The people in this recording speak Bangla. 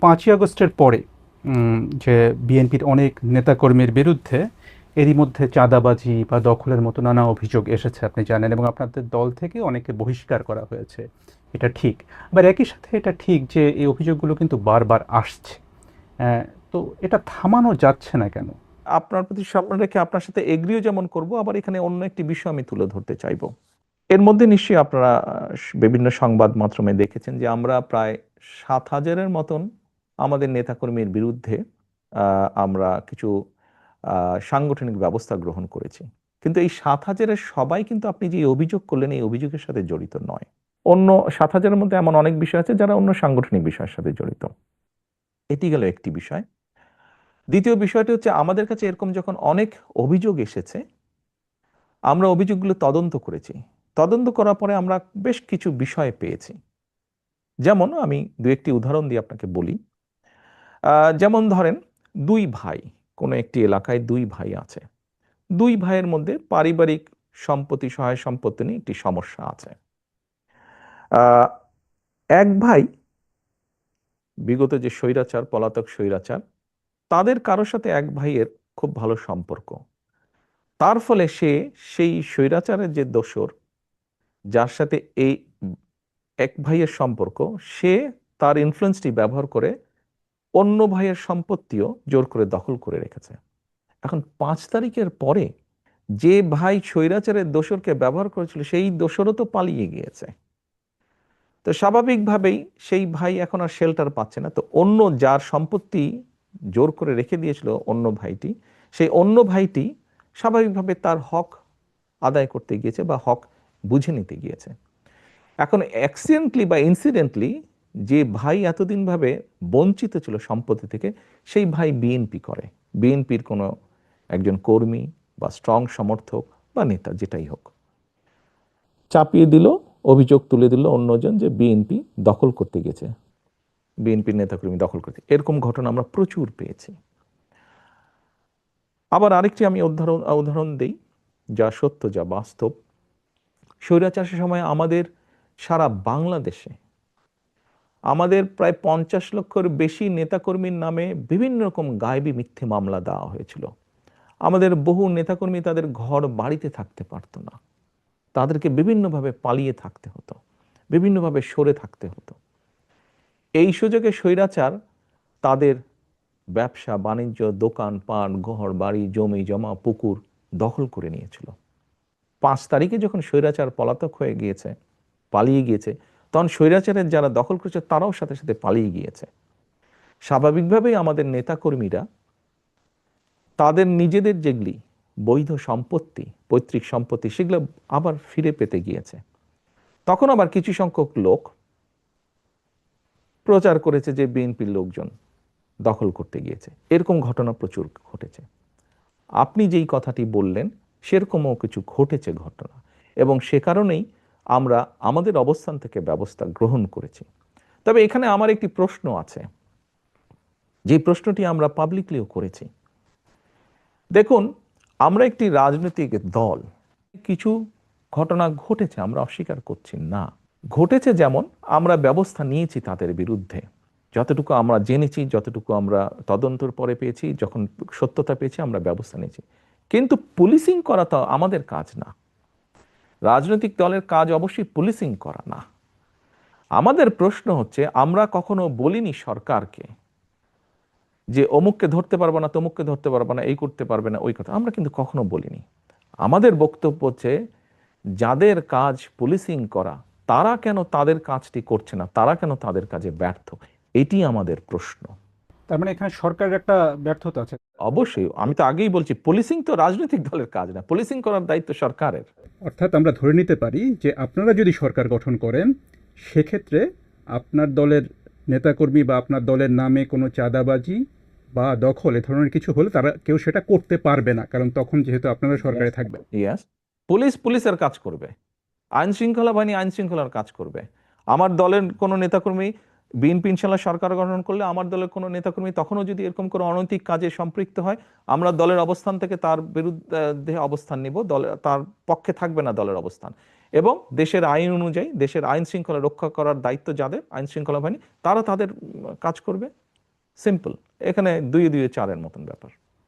পাঁচই আগস্টের পরে যে বিএনপির অনেক নেতাকর্মীর বিরুদ্ধে এরই মধ্যে চাঁদাবাজি বা দখলের মতো নানা অভিযোগ এসেছে আপনি জানেন এবং আপনাদের দল থেকে অনেকে বহিষ্কার করা হয়েছে। এটা ঠিক। আবার একই সাথে এটা ঠিক যে এই অভিযোগগুলো কিন্তু বারবার আসছে। আহ, তো এটা থামানো যাচ্ছে না কেন? আপনার প্রতি স্বপ্ন রেখে আপনার সাথে এগ্রিও যেমন করব আবার এখানে অন্য একটি বিষয় আমি তুলে ধরতে চাইব। এর মধ্যে নিশ্চয়ই আপনারা বিভিন্ন সংবাদ মাধ্যমে দেখেছেন যে আমরা প্রায় সাত হাজারের মতন আমাদের নেতাকর্মীর বিরুদ্ধে আমরা কিছু সাংগঠনিক ব্যবস্থা গ্রহণ করেছি। কিন্তু এই সাত হাজারের সবাই কিন্তু আপনি যে অভিযোগ করলেন, এই অভিযোগের সাথে জড়িত নয়। অন্য সাত হাজারের মধ্যে এমন অনেক বিষয় আছে যারা অন্য সাংগঠনিক বিষয়ের সাথে জড়িত। এটি গেল একটি বিষয়। দ্বিতীয় বিষয়টি হচ্ছে আমাদের কাছে এরকম যখন অনেক অভিযোগ এসেছে, আমরা অভিযোগগুলো তদন্ত করেছি। তদন্ত করার পরে আমরা বেশ কিছু বিষয় পেয়েছি। যেমন আমি দু একটি উদাহরণ দিয়ে আপনাকে বলি। যেমন ধরেন দুই ভাই, কোনো একটি এলাকায় দুই ভাই আছে। দুই ভাইয়ের মধ্যে পারিবারিক সম্পত্তি, সহায় সম্পত্তি নিয়ে একটি সমস্যা আছে। এক ভাই বিগত যে স্বৈরাচার, পলাতক স্বৈরাচার, তাদের কারোর সাথে এক ভাইয়ের খুব ভালো সম্পর্ক। তার ফলে সে সেই স্বৈরাচারের যে দোসর যার সাথে এই এক ভাইয়ের সম্পর্ক, সে তার ইনফ্লুয়েন্সটি ব্যবহার করে অন্য ভাইয়ের সম্পত্তিও জোর করে দখল করে রেখেছে। এখন পাঁচ তারিখের পরে যে ভাই স্বৈরাচারের দোসরকে ব্যবহার করেছিল, সেই দোসরও তো পালিয়ে গিয়েছে। তো স্বাভাবিকভাবেই সেই ভাই এখন আর শেল্টার পাচ্ছে না। তো অন্য যার সম্পত্তি জোর করে রেখে দিয়েছিল অন্য ভাইটি, সেই অন্য ভাইটি স্বাভাবিকভাবে তার হক আদায় করতে গিয়েছে বা হক বুঝে নিতে গিয়েছে। এখন অ্যাক্সিডেন্টলি বা ইনসিডেন্টলি যে ভাই এতদিন ভাবে বঞ্চিত ছিল সম্পত্তি থেকে, সেই ভাই বিএনপি করে। বিএনপির কোনো একজন কর্মী বা স্ট্রং সমর্থক বা নেতা, যেটাই হোক। চাপিয়ে দিল, অভিযোগ তুলে দিল অন্যজন যে বিএনপি দখল করতে গেছে। বিএনপির নেতাকর্মী দখল করতে। এরকম ঘটনা আমরা প্রচুর পেয়েছি। আবার আরেকটি আমি উদাহরণ উদাহরণ দিই, যা সত্য, যা বাস্তব। স্বৈরাচারের সময় আমাদের সারা বাংলাদেশে আমাদের প্রায় পঞ্চাশ লক্ষের বেশি নেতাকর্মীর নামে বিভিন্ন রকম গায়েবী মিথ্যে মামলা দেওয়া হয়েছিল। আমাদের বহু নেতাকর্মী তাদের ঘর বাড়িতে থাকতে পারতো না। তাদেরকে বিভিন্নভাবে পালিয়ে থাকতে হতো, বিভিন্নভাবে সরে থাকতে হতো। এই সুযোগে স্বৈরাচার তাদের ব্যবসা, বাণিজ্য, দোকান, পান, ঘর, বাড়ি, জমি, জমা, পুকুর দখল করে নিয়েছিল। পাঁচ তারিখে যখন স্বৈরাচার পলাতক হয়ে গিয়েছে, পালিয়ে গিয়েছে তখন স্বৈরাচারের যারা দখল করেছে, তারাও সাথে সাথে পালিয়ে গিয়েছে। স্বাভাবিকভাবেই আমাদের নেতাকর্মীরা তাদের নিজেদের যেগুলি বৈধ সম্পত্তি, পৈতৃক সম্পত্তি, সেগুলো আবার ফিরে পেতে গিয়েছে। তখন আবার কিছু সংখ্যক লোক প্রচার করেছে যে বিএনপির লোকজন দখল করতে গিয়েছে। এরকম ঘটনা প্রচুর ঘটেছে। আপনি যেই কথাটি বললেন, সেরকমও কিছু ঘটেছে ঘটনা। এবং সে কারণেই আমরা আমাদের অবস্থান থেকে ব্যবস্থা গ্রহণ করেছি। তবে এখানে আমার একটি প্রশ্ন আছে। যে প্রশ্নটি আমরা পাবলিকলিও করেছি। দেখুন, আমরা একটি রাজনৈতিক দল। কিছু ঘটনা ঘটেছে, আমরা অস্বীকার করছি না। ঘটেছে যেমন, আমরা ব্যবস্থা নিয়েছি তাদের বিরুদ্ধে। যতটুকু আমরা জেনেছি, যতটুকু আমরা তদন্তর পরে পেয়েছি, যখন সত্যতা পেয়েছি, আমরা ব্যবস্থা নিয়েছি। কিন্তু পুলিশিং করা তো আমাদের কাজ না। রাজনৈতিক দলের কাজ অবশ্যই পুলিশিং করা না। আমাদের প্রশ্ন হচ্ছে, আমরা কখনো বলিনি সরকারকে যে অমুককে ধরতে পারব না, তমুককে ধরতে পারব না, এই করতে পারবে না, ওই কথা। আমরা কিন্তু কখনো বলিনি। আমাদের বক্তব্য হচ্ছে, যাদের কাজ পুলিশিং করা, তারা কেন তাদের কাজটি করছে না, তারা কেন তাদের কাজে ব্যর্থ? এটি আমাদের প্রশ্ন। তার মানে এখানে সরকারের একটা ব্যর্থতা আছে। অবশ্যই আমি তো আগেই বলছি পুলিশিং তো রাজনৈতিক দলের কাজ না পুলিশিং করার দায়িত্ব সরকারের। অর্থাৎ আমরা ধরে নিতে পারি যে আপনারা যদি সরকার গঠন করেন সেক্ষেত্রে আপনার দলের নেতাকর্মী বা আপনার দলের নামে কোনো চাঁদাবাজি বা দখল এ ধরনের কিছু হলে তারা কেউ সেটা করতে পারবে না কারণ তখন যেহেতু আপনারা সরকারে থাকবেন। ইয়াস পুলিশ পুলিশের কাজ করবে আইন শৃঙ্খলা বাহিনী আইন শৃঙ্খলার কাজ করবে। আমার দলের কোনো নেতাকর্মী বিএনপি ইনশাল্লাহ সরকার গঠন করলে আমার দলের কোনো নেতাকর্মী তখনও যদি এরকম কোনো অনৈতিক কাজে সম্পৃক্ত হয়, আমরা দলের অবস্থান থেকে তার বিরুদ্ধে অবস্থান নিব দলের তার পক্ষে থাকবে না দলের অবস্থান। এবং দেশের আইন অনুযায়ী, দেশের আইন শৃঙ্খলা রক্ষা করার দায়িত্ব যাদের, আইন শৃঙ্খলা বাহিনী, তারা তাদের কাজ করবে। সিম্পল, এখানে দুই দুই চারের মতন ব্যাপার।